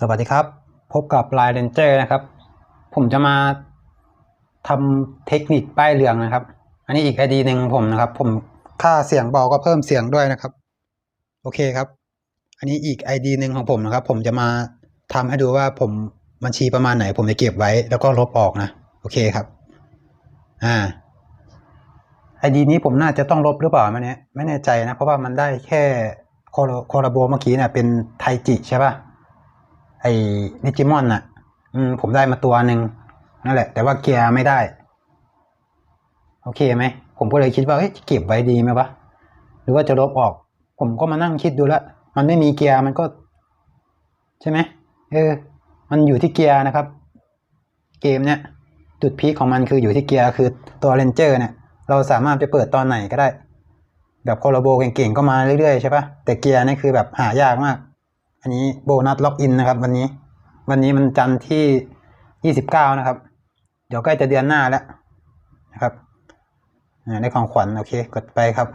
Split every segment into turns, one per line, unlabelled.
สวัสดีครับ พบกับ Line Ranger นะครับ ผมจะมาทำเทคนิคป้ายเหลืองนะครับ อันนี้อีก ID หนึ่งของผมนะครับ ผมค่าเสียงเบาก็เพิ่มเสียงด้วยนะครับ โอเคครับ อันนี้อีก ID หนึ่งของผมนะครับ ผมจะมาทำให้ดูว่าผมบัญชีประมาณไหน ผมจะเก็บไว้แล้วก็ลบออกนะ โอเคครับ อ่า ID นี้ผมน่าจะต้องลบหรือเปล่าไม่แน่ไม่แน่ใจนะ เพราะว่ามันได้แค่โคโรโคราโบเมื่อกี้เนี่ยเป็นไทจิใช่ป่ะ ไอ้นิจิมอนน่ะ อืม ผมได้มาตัวหนึ่งนั่นแหละ แต่ว่าเกียร์ไม่ได้ โอเคไหม ผมก็เลยคิดว่าเฮ้ยเก็บไว้ดีไหมวะหรือว่าจะลบออก ผมก็มานั่งคิดดูแล้วมันไม่มีเกียร์มันก็ ใช่ไหมเออ มันอยู่ที่เกียร์นะครับ เกมเนี้ยจุดพีคของมันคืออยู่ที่เกียร์คือตัวเรนเจอร์เนี่ย เราสามารถไปเปิดตอนไหนก็ได้ แบบโคลาโบเก่งๆก็มาเรื่อยๆใช่ปะแต่เกียร์นี่คือแบบหายากมาก อันนี้โบนัสล็อกอินนะครับวันนี้ วันนี้มันจันทร์ที่ยี่สิบเก้านะครับ เดี๋ยวใกล้จะเดือนหน้าแล้วนะครับได้ของขวัญโอเคกดไปครับ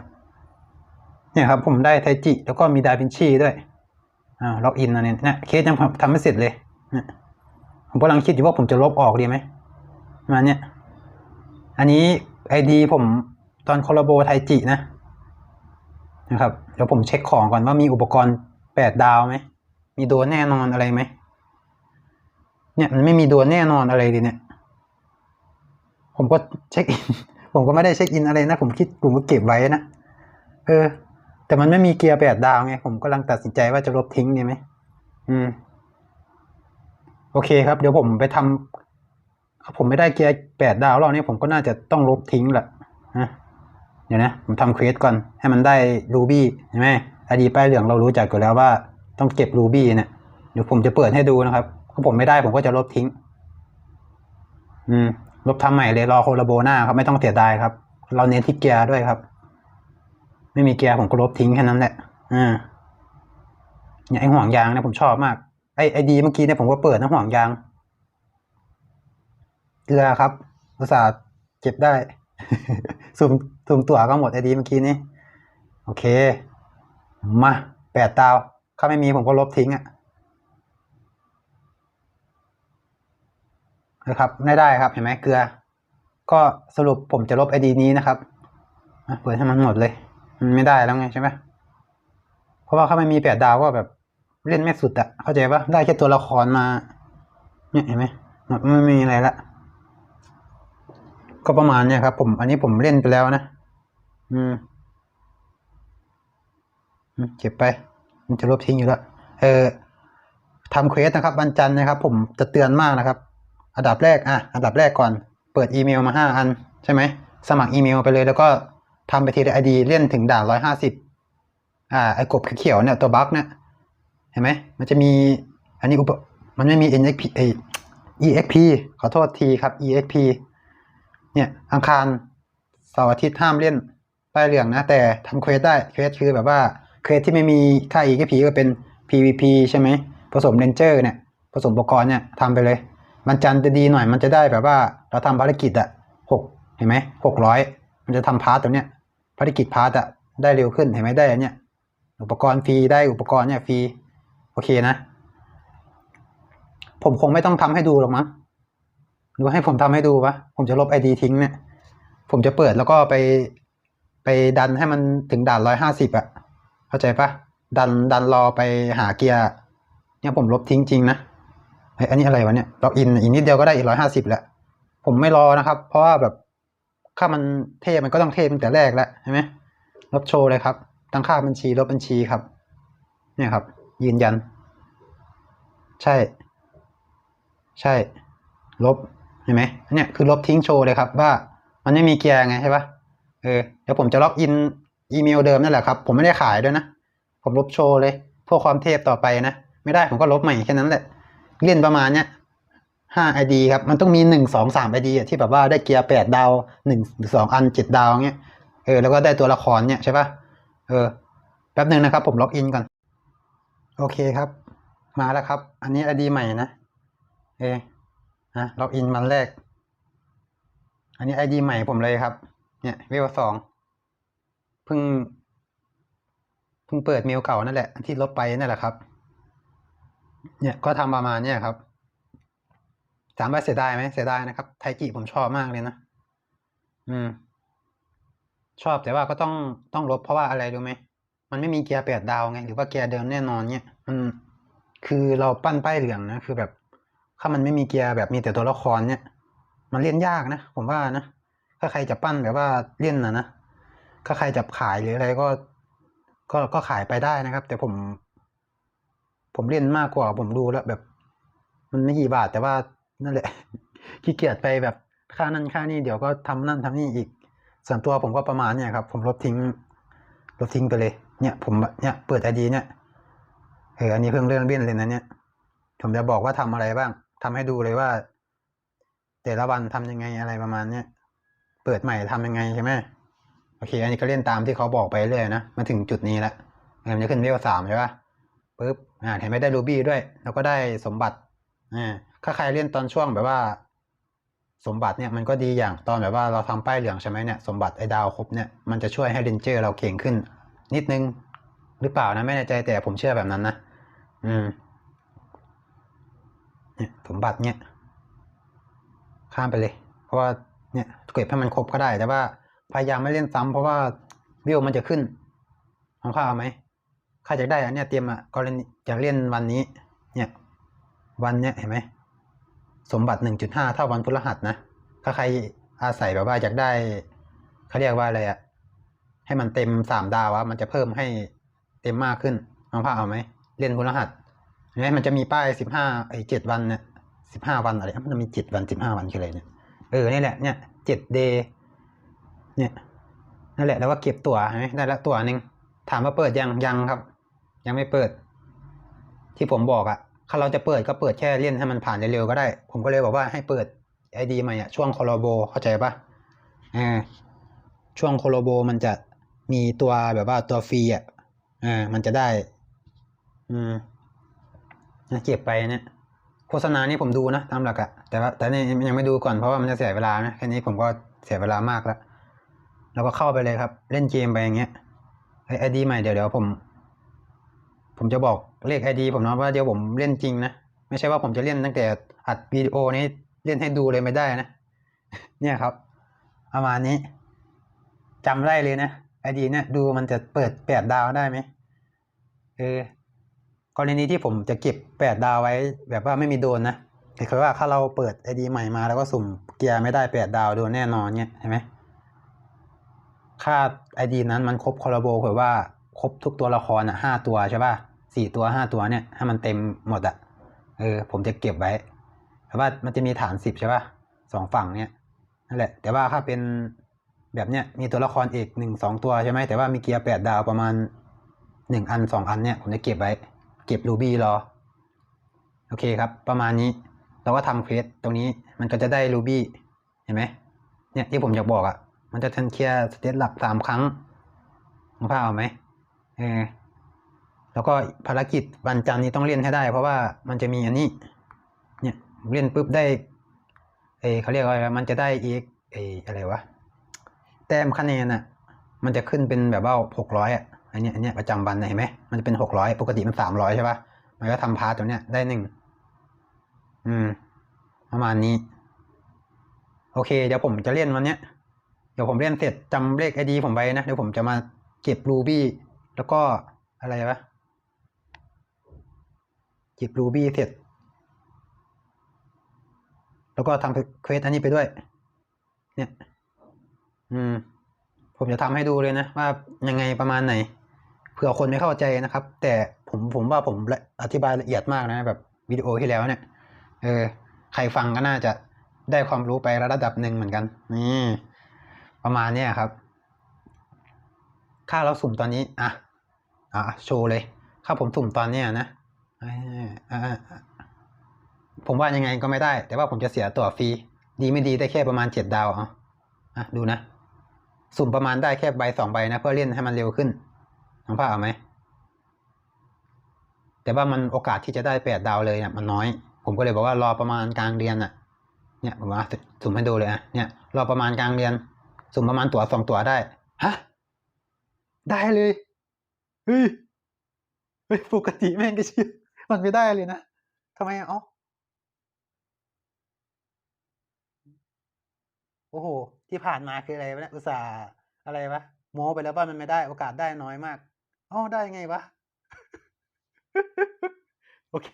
เนี่ยครับผมได้ไทจิ แล้วก็มีดาวินชีด้วยอ่าล็อกอินอันนี้เนี่ยเคสยังทำไม่เสร็จเลยเนี่ยผมกำลังคิดอยู่ว่าผมจะลบออกดีไหมมาเนี่ยอันนี้ไอดีผมตอนคอลลาโบไทจินะนะครับเดี๋ยวผมเช็คของก่อนว่ามีอุปกรณ์แปดดาวไหม มีโดนแน่นอนอะไรไหมเนี่ยมันไม่มีโดนแน่นอนอะไรเลยเนี่ย ผมก็เช็คอิน ผมก็ไม่ได้เช็คอินอะไรนะ ผมคิดผมก็เก็บไว้นะเออ แต่มันไม่มีเกียร์แปดดาวไง ผมกำลังตัดสินใจว่าจะลบทิ้งดีไหมอืม โอเคครับ เดี๋ยวผมไปทำผมไม่ได้เกียร์แปดดาวแล้วเนี่ยผมก็น่าจะต้องลบทิ้งแหละนะเดี๋ยวนะ ผมทำเควสก่อนให้มันได้รูบี้ใช่ไหมอดีป้ายเหลืองเรารู้จักอยู่แล้วว่า ต้องเก็บรูบี้เนี่ยเดี๋ยวผมจะเปิดให้ดูนะครับถ้าผมไม่ได้ผมก็จะลบทิ้ง อืม ลบทำใหม่เลยรอโคลาโบหน้าครับไม่ต้องเสียดายครับ เราเน้นที่เกียร์ด้วยครับ ไม่มีเกียร์ผมก็ลบทิ้งแค่นั้นแหละอ่าเนี่ยไอห่วงยางเนี่ยผมชอบมากไอไอดีเมื่อกี้เนี่ยผมก็เปิดนะห่วงยางเกลือครับอุตส่าห์เก็บได้สุ่มสุ่มตั๋วก็หมดไอดีเมื่อกี้นี้ โอเค มาแปดดาว ถ้าไม่มีผมก็ลบทิ้งอะ่ะนะครับไม่ได้ครับเห็นไหมเกลือ ก็สรุปผมจะลบไอดีนี้นะครับเปิดให้มันหมดเลยมันไม่ได้แล้วไงใช่ไหมเพราะว่าถ้าไม่มีแปดดาวก็แบบเล่นไม่สุดอะเข้าใจปะได้แค่ตัวละครมา เนี่ยเห็นไหมหมดไม่มีอะไรละก็ประมาณเนี่ยครับ ผม อันนี้ผมเล่นไปแล้วนะ อืมอืมเก็บไป มันจะลบทิ้งอยู่แล้วเออทำเควสนะครับวันจันทร์นะครับ ผมจะเตือนมากนะครับ อันดับแรกอะอันดับแรกก่อน เปิดอีเมลมาห้าอันใช่ไหมสมัครอีเมลไปเลยแล้วก็ทำไปทีละไอดีเล่นถึงด่านร้อยห้าสิบอ่าไอ้กบเขียวเนี่ยตัวบั๊กเนี่ยเห็นไหมมันจะมีอันนี้อุปมันไม่มี NXP เอ EXP ขอโทษทีครับ EXP เนี่ยอังคารเสาร์อาทิตย์ห้ามเล่นป้ายเหลืองนะ แต่ทำเควสได้เควสคือแบบว่า เควสที่ไม่มีค่า EXP ก็เป็น PVP ใช่ไหมผสมเรนเจอร์เนี่ยผสมอุปกรณ์เนี่ยทำไปเลย มันจันจะดีหน่อยมันจะได้แบบว่าเราทำภารกิจอะหกเห็นไหมหกร้อยมันจะทำพาร์ตตัวเนี้ยภารกิจพาร์ตอะได้เร็วขึ้นเห็นไหมได้อันเนี้ยอุปกรณ์ฟรีได้อุปกรณ์เนี่ยฟรีโอเคนะ ผมคงไม่ต้องทำให้ดูหรอกมั้งหรือให้ผมทำให้ดูวะผมจะลบไอดีทิ้งเนี่ย ผมจะเปิดแล้วก็ไปไปดันให้มันถึงด่านร้อยห้าสิบอะ เข้าใจปะดันดันรอไปหาเกียร์เนี่ยผมลบทิ้งจริงนะเฮ้อันนี้อะไรวะเนี่ยล็อกอินอีกนิดเดียวก็ได้อีกร้อยห้าสิบแล้วผมไม่รอนะครับ เพราะว่าแบบค่ามันเทมันก็ต้องเทตั้งแต่แรกแล้วใช่ไหมลบโชว์เลยครับ ตั้งค่าบัญชีลบบัญชีครับ เนี่ยครับ ยืนยัน ใช่ ใช่ ลบเห็นไหมเนี่ยคือลบทิ้งโชว์เลยครับ ว่ามันไม่มีเกียร์ไงใช่ปะเออเดี๋ยวผมจะล็อกอิน อีเมลเดิมนั่นแหละครับ ผมไม่ได้ขายด้วยนะ ผมลบโชว์เลยเพื่อความเทพต่อไปนะ ไม่ได้ผมก็ลบใหม่แค่นั้นแหละ เล่นประมาณเนี้ยห้าไอดีครับ มันต้องมีหนึ่งสองสามไอดีที่แบบว่าได้เกียร์แปดดาวหนึ่งหรือสองอันเจ็ดดาวเงี้ย เออ แล้วก็ได้ตัวละครเนี่ยใช่ปะเออ แป๊บหนึ่งนะครับ ผมล็อกอินก่อน โอเคครับ มาแล้วครับ อันนี้ไอดีใหม่นะ เออนะล็อกอินมันแรก อันนี้ไอดีใหม่ผมเลยครับ เนี่ยเวลสอง พิ่งเพิ่งเปิดเมลเก่านั่นแหละ ที่ลบไปนั่นแหละครับ เนี่ยก็ทำประมาณเนี่ยครับถามว่าเสียดายไหมเสียดายนะครับ ไทจิผมชอบมากเลยนะ อืม ชอบแต่ว่าก็ต้องต้องลบเพราะว่าอะไรรู้ไหมมันไม่มีเกียร์แปดดาวไงหรือว่าเกียร์เดิมแน่นอนเนี่ยมันคือเราปั้นป้ายเหลืองนะคือแบบถ้ามันไม่มีเกียร์แบบมีแต่ตัวละครเนี่ย มันเล่นยากนะผมว่านะถ้าใครจะปั้นแบบว่าเล่นนะนะ ถ้าใครจะขายหรืออะไรก็ ก็ก็ขายไปได้นะครับ แต่ผม ผมเล่นมากกว่า ผมดูแล้วแบบ มันไม่กี่บาทแต่ว่านั่นแหละขี้เกียจไปแบบค่านั่นค่านี่เดี๋ยวก็ทำนั่นทำนี่อีก ส่วนตัวผมก็ประมาณเนี่ยครับ ผมลบทิ้ง ลบทิ้งไปเลย เนี่ยผมเนี่ยเปิดไอดีเนี่ยเอออันนี้เพิ่งเรื่องเล่นเลยนะเนี่ยผมจะบอกว่าทำอะไรบ้างทำให้ดูเลยว่า แต่ละวันทำยังไงอะไรประมาณเนี้ยเปิดใหม่ทำยังไงใช่ไหม โอเค อันนี้ก็เล่นตามที่เขาบอกไปเรื่อยนะ มาถึงจุดนี้แล้วมันจะขึ้นเวลสามใช่ปะปุ๊บ อ่าเห็นไหมได้รูบี้ด้วย แล้วก็ได้สมบัติ อ่า ถ้าใครเล่นตอนช่วงแบบว่า สมบัติเนี่ยมันก็ดีอย่างตอนแบบว่าเราทำป้ายเหลืองใช่ไหมเนี่ย สมบัติไอ้ดาวครบเนี่ย มันจะช่วยให้เรนเจอร์เราเก่งขึ้น นิดนึง หรือเปล่านะไม่แน่ใจแต่ผมเชื่อแบบนั้นนะ อืม เนี่ยสมบัติเนี่ย ข้ามไปเลย เพราะว่า เนี่ยเก็บให้มันครบก็ได้ แต่ว่า พยายามไม่เล่นซ้ำเพราะว่าวิวมันจะขึ้น ของข้าเอาไหมข้าจะได้อันเนี้ยเตรียมอะกรณีจะเล่นวันนี้ เนี่ย วันเนี้ยเห็นไหมสมบัติหนึ่งจุดห้าเท่าวันพฤหัสนะถ้าใครอาศัยแบบว่าอยากได้เขาเรียกว่าอะไรอะให้มันเต็มสามดาวอะมันจะเพิ่มให้เต็มมากขึ้นน้องผ้าเอาไหมเล่นพฤหัสเห็นไหมมันจะมีป้ายสิบห้าไอ้เจ็ดวันเนี่ยสิบห้าวันอะไรมันจะมีเจ็ดวันสิบห้าวันคืออะไรเนี่ยเออนี่แหละเนี่ยเจ็ดเดย์ เนี่ยนั่นแหละแล้วก็เก็บตั๋วเห็นไหมได้ละตั๋วหนึ่งถามว่าเปิดยังยังครับ ยังไม่เปิด ที่ผมบอกอะถ้าเราจะเปิดก็เปิดแค่เล่นให้มันผ่านเร็วๆก็ได้ ผมก็เลยบอกว่าให้เปิดไอดีใหม่อะช่วงคอลโบเข้าใจปะอ่าช่วงโคโลโบมันจะมีตัวแบบว่าตัวฟรีอะอ่ามันจะได้ อืมเก็บไปเนี่ยโฆษณานี่ผมดูนะตามหลักอะแต่ว่าแต่นี่ยังไม่ดูก่อนเพราะว่ามันจะเสียเวลานะแค่นี้ผมก็เสียเวลามากแล้ว แล้วก็เข้าไปเลยครับ เล่นเกมไปอย่างเงี้ยไอดีใหม่เดี๋ยวเดี๋ยวผม ผมจะบอกเลขไอดีผมนะว่าเดี๋ยวผมเล่นจริงนะไม่ใช่ว่าผมจะเล่นตั้งแต่อัดวิดีโอนี้เล่นให้ดูเลยไม่ได้นะเนี่ยครับ ประมาณนี้จำได้เลยนะไอดีเนี่ยดูมันจะเปิดแปดดาวได้ไหมเออกรณีที่ผมจะเก็บแปดดาวไว้ แบบว่าไม่มีโดนนะคือว่าถ้าเราเปิดไอดีใหม่มาแล้วก็สุ่มเกียร์ไม่ได้แปดดาวโดนแน่นอนเนี่ยเห็นไหม ค่าไอดีนั้นมันครบคอลโบเผื่อว่าครบทุกตัวละครอะห้าตัวใช่ป่ะสี่ตัวห้าตัวเนี่ยให้มันเต็มหมดอะเออผมจะเก็บไว้แต่ว่ามันจะมีฐานสิบใช่ป่ะสองฝั่งเนี่ยนั่นแหละ แต่ว่าถ้าเป็นแบบเนี้ยมีตัวละครเอกหนึ่งสองตัวใช่ไหมแต่ว่ามีเกียร์แปดดาวประมาณหนึ่งอันสองอันเนี่ยผมจะเก็บไว้ เก็บรูบี้รอ โอเคครับ ประมาณนี้เราก็ทำเควสตรงนี้มันก็จะได้รูบี้เห็นไหมเนี่ยที่ผมอยากบอกอะ่ะ มันจะทันเคลียร์สเตตหลักสามครั้งของผ้าเอาไหมเออแล้วก็ภารกิจวันจันทร์นี้ต้องเล่นให้ได้ เพราะว่ามันจะมีอันนี้ เนี่ยเล่นปุ๊บได้เอเขาเรียกว่าอะไรมันจะได้เอกเออะไรวะแต้มคะแนนอะ มันจะขึ้นเป็นแบบว่าหกร้อยอะอันเนี้ยอันเนี้ยประจำวันเห็นไหมมันจะเป็นหกร้อยปกติมันสามร้อยใช่ปะมันก็ทำพาร์ตตัวเนี้ยได้หนึ่งอืม ประมาณนี้ โอเค เดี๋ยวผมจะเล่นวันเนี้ย เดี๋ยวผมเล่นเสร็จจำเลขไอดีผมไว้นะ เดี๋ยวผมจะมาเก็บรูบี้แล้วก็อะไรวะ เก็บรูบี้เสร็จ แล้วก็ทำเควสอันนี้ไปด้วย เนี่ย อืม ผมจะทำให้ดูเลยนะ ว่ายังไงประมาณไหน เผื่อคนไม่เข้าใจนะครับ แต่ผมผมว่าผมอธิบายละเอียดมากนะ แบบวิดีโอที่แล้วเนี่ย เออ ใครฟังก็น่าจะได้ความรู้ไประดับหนึ่งเหมือนกัน นี่ ประมาณเนี้ยครับ ค่าเราสุ่มตอนนี้อะอะโชว์เลยค่าผมสุ่มตอนเนี้ยนะผมว่ายังไงก็ไม่ได้ แต่ว่าผมจะเสียตั๋วฟรีดีไม่ดีได้แค่ประมาณเจ็ดดาวเอาอะดูนะ สุ่มประมาณได้แค่ใบสองใบนะ เพื่อเล่นให้มันเร็วขึ้นน้องผ้าเอาไหมแต่ว่ามันโอกาสที่จะได้แปดดาวเลยเนี่ยมันน้อย ผมก็เลยบอกว่ารอประมาณกลางเดือนอะ เนี่ยผมว่าสุ่มให้ดูเลยอะเนี่ยรอประมาณกลางเดือน สุ่มประมาณตั๋วสองตั๋วได้ ฮะ ได้เลย เฮ้ย เฮ้ย ปกติแม่งก็เชื่อมันไม่ได้เลยนะทำไมอะเอ้าโอ้โห ที่ผ่านมาคืออะไรวะเนี่ยอุตส่าห์อะไรวะโม้ไปแล้วว่ามันไม่ได้โอกาสได้น้อยมากอ๋อได้ไงวะ โอเค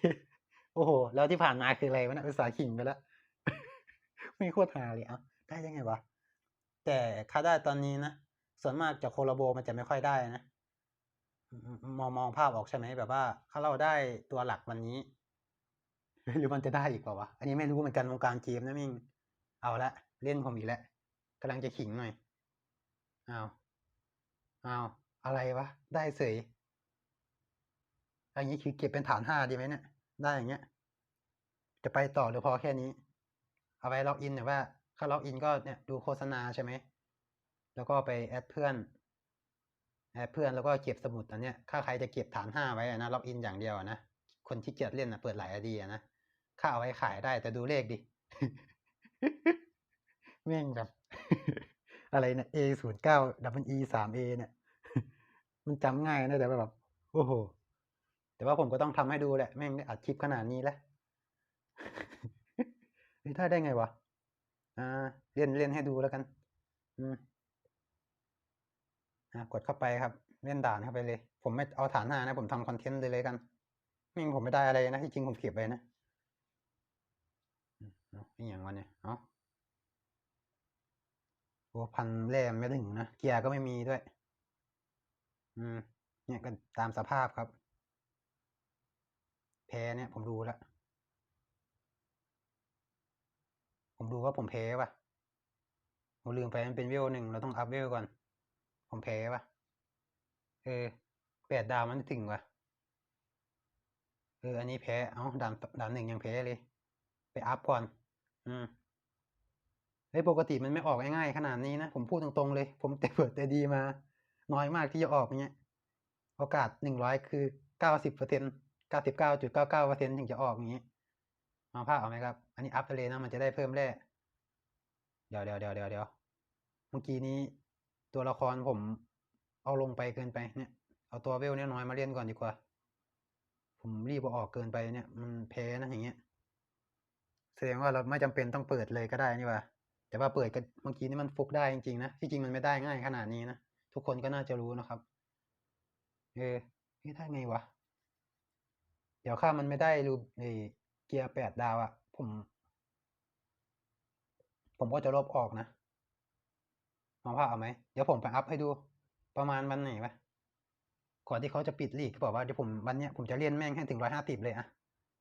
โอ้โห แล้วที่ผ่านมาคืออะไรวะเนี่ยอุตส่าห์ขิงไปแล้ว ไม่โคตรฮาเลยเอ้าได้ยังไงวะ แต่ค่าได้ตอนนี้นะ ส่วนมากจากโคลาโบมันจะไม่ค่อยได้นะ มองมองภาพออกใช่ไหมแบบว่าถ้าเราได้ตัวหลักวันนี้ หรือมันจะได้อีกเปล่าวะ อันนี้ไม่รู้เหมือนกันวงการเกมนะมิ่ง เอาละเล่นผมอีกแล้วกำลังจะขิงหน่อยเอาวอ้าอะไรวะ ได้เสยอันนี้คือเก็บเป็นฐานห้าดีไหมเนี่ย ได้อย่างเงี้ย จะไปต่อหรือพอแค่นี้ เอาไว้ล็อกอินแต่ว่า ถ้าล็อกอินก็เนี่ยดูโฆษณาใช่ไหม แล้วก็ไปแอดเพื่อน แอดเพื่อนแล้วก็เก็บสมุดอันเนี้ยถ้าใครจะเก็บฐานห้าไว้นะล็อกอินอย่างเดียวนะ คนที่เกียจเล่นนะเปิดหลายไอดีอะนะค่าเอาไว้ขายได้แต่ดูเลขดิ แม่งแบบอะไรนะ A ศูนย์เก้า W E สาม A เนี่ย มันจำง่ายนะแต่แบบโอ้โห แต่ว่าผมก็ต้องทำให้ดูแหละ แม่งได้อัดคลิปขนาดนี้แล้วนี่ได้ได้ไงวะ อ่าเล่นเล่นให้ดูแล้วกัน อืมอ่ากดเข้าไปครับ เล่นด่านเข้าไปเลย ผมไม่เอาฐานห้านะ ผมทำคอนเทนต์เลยเลยกันแม่งผมไม่ได้อะไรนะที่จริงผมเก็บไว้นะนี่อย่างวันเนี่ยเอาโอ้พันแร่ไม่ถึงนะเกียร์ก็ไม่มีด้วย อืม เนี่ยก็ตามสภาพครับ แพ้เนี่ยผมดูแล้ว ผมดูว่าผมแพ้ป่ะ ผมลืมไปมันเป็นเวลหนึ่งเราต้องอัพเวลก่อน ผมแพ้ป่ะ เออแปดดาวมันไม่ถึงว่ะ เออ อันนี้แพ้ เอ้าด่านด่านหนึ่งยังแพ้เลย ไปอัพก่อน อืมเฮ้ยปกติมันไม่ออกง่ายๆขนาดนี้นะ ผมพูดตรงๆเลย ผมแต่เปิดแต่ดีมา น้อยมากที่จะออกเนี้ย โอกาสหนึ่งร้อยคือเก้าสิบเปอร์เซ็นเก้าสิบเก้าจุดเก้าเก้าเปอร์เซ็นถึงจะออกอย่างนี้ มาภาพเอาไหมครับ อันนี้อัพไปเลยนะมันจะได้เพิ่มแร่เดี๋ยวเดี๋ยวเดี๋ยวเดี๋ยวเดี๋ยวเมื่อกี้นี้ตัวละครผมเอาลงไปเกินไปเนี่ย เอาตัวเวลเนี่ยน้อยมาเล่นก่อนดีกว่า ผมรีบเอาออกเกินไปเนี่ย มันแพ้นะอย่างเงี้ย แสดงว่าเราไม่จำเป็นต้องเปิดเลยก็ได้นี่ว่า แต่ว่าเปิดกันเมื่อกี้นี่มันฟุกได้จริงๆนะ ที่จริงมันไม่ได้ง่ายขนาดนี้นะ ทุกคนก็น่าจะรู้นะครับ เออนี่ได้ไงวะ เดี๋ยวข้ามันไม่ได้รูไอ้ เกียร์แปดดาวอะผม ผมก็จะลบออกนะมองภาพเอาไหม เดี๋ยวผมไปอัพให้ดูประมาณวันไหนวะก่อนที่เขาจะปิดลีกเขาบอกว่าเดี๋ยวผมวันเนี้ยผมจะเล่นแม่งให้ถึงร้อยห้าสิบเลยอะ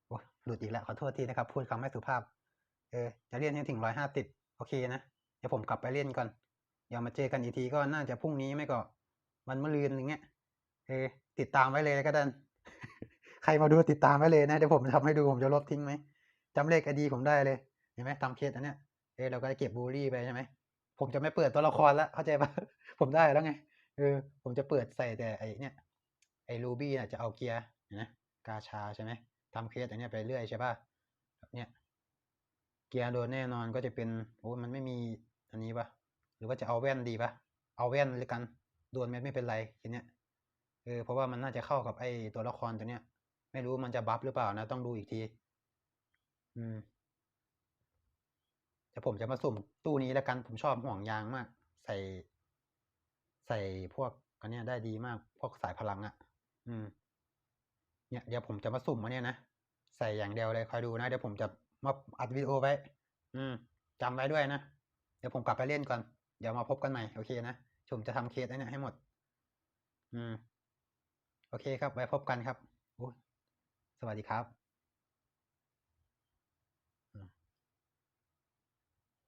โอ้หลุดอีกแล้วขอโทษทีนะครับ พูดคำไม่สุภาพ เออ จะเล่นให้ถึงร้อยห้าสิบโอเคนะ เดี๋ยวผมกลับไปเล่นก่อนเดี๋ยวมาเจอกันอีกทีก็น่าจะพรุ่งนี้ไม่ก็วันมะรืนอย่างเงี้ย เออติดตามไว้เลยก็ได้ ใครมาดูติดตามไว้เลยนะเดี๋ยวผมทำให้ดูผมจะลบทิ้งไหมจำเลขไอดีผมได้เลยเห็นไหมทำเคสอันเนี้ยเออเราก็จะเก็บบูลลี่ไปใช่ไหมผมจะไม่เปิดตัวละครแล้วเข้าใจปะผมได้แล้วไงเออผมจะเปิดใส่แต่ไอเนี่ยไอรูบี้น่ะจะเอาเกียร์นไหมกาชาใช่ไหมทำเคสอันเนี้ยไปเรื่อยใช่ป่ะเนี้ยเกียร์โดนแน่นอนก็จะเป็นโอ้มันไม่มีอันนี้ปะหรือว่าจะเอาแว่นดีปะเอาแว่นเลยกันโดนเม็ดไม่เป็นไรทีเนี้ยเออเพราะว่ามันน่าจะเข้ากับไอตัวละครตัวเนี้ย ไม่รู้มันจะบัฟหรือเปล่านะ ต้องดูอีกที อืมเดี๋ยวผมจะมาสุ่มตู้นี้แล้วกัน ผมชอบห่วงยางมาก ใส่ ใส่พวกอันเนี้ยได้ดีมาก พวกสายพลังอะ่ะ อืม เนี่ยเดี๋ยวผมจะมาสุ่มอันเนี้ยนะ ใส่อย่างเดียวเลยคอยดูนะเดี๋ยวผมจะมาอัดวิดีโอไว้ อืมจำไว้ด้วยนะ เดี๋ยวผมกลับไปเล่นก่อน เดี๋ยวมาพบกันใหม่ โอเคนะ ผมจะทำเคสไอ้เนี่ยให้หมด อืม โอเคครับ ไว้พบกันครับโอ้ สวัสดีครับ